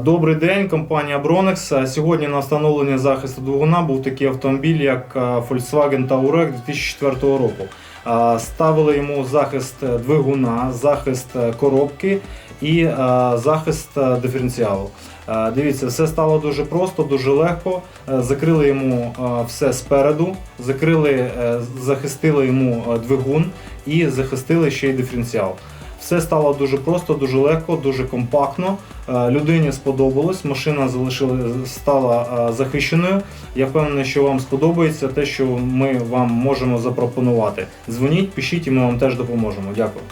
Добрий день, компанія Bronex. Сьогодні на встановлення захисту двигуна був такий автомобіль, як Volkswagen Touareg 2004 року. Ставили йому захист е, двигуна, захист е, коробки і захист е, диференціалу. Дивіться, все стало дуже просто, дуже легко. Закрили йому все спереду, закрили, захистили йому двигун і захистили ще й диференціал. Все стало дуже просто, дуже легко, дуже компактно. Е, Людині сподобалось, машина стала е, захищеною. Я впевнений, що вам сподобається те, що ми вам можемо запропонувати. Дзвоніть, пишіть, і ми вам теж допоможемо. Дякую.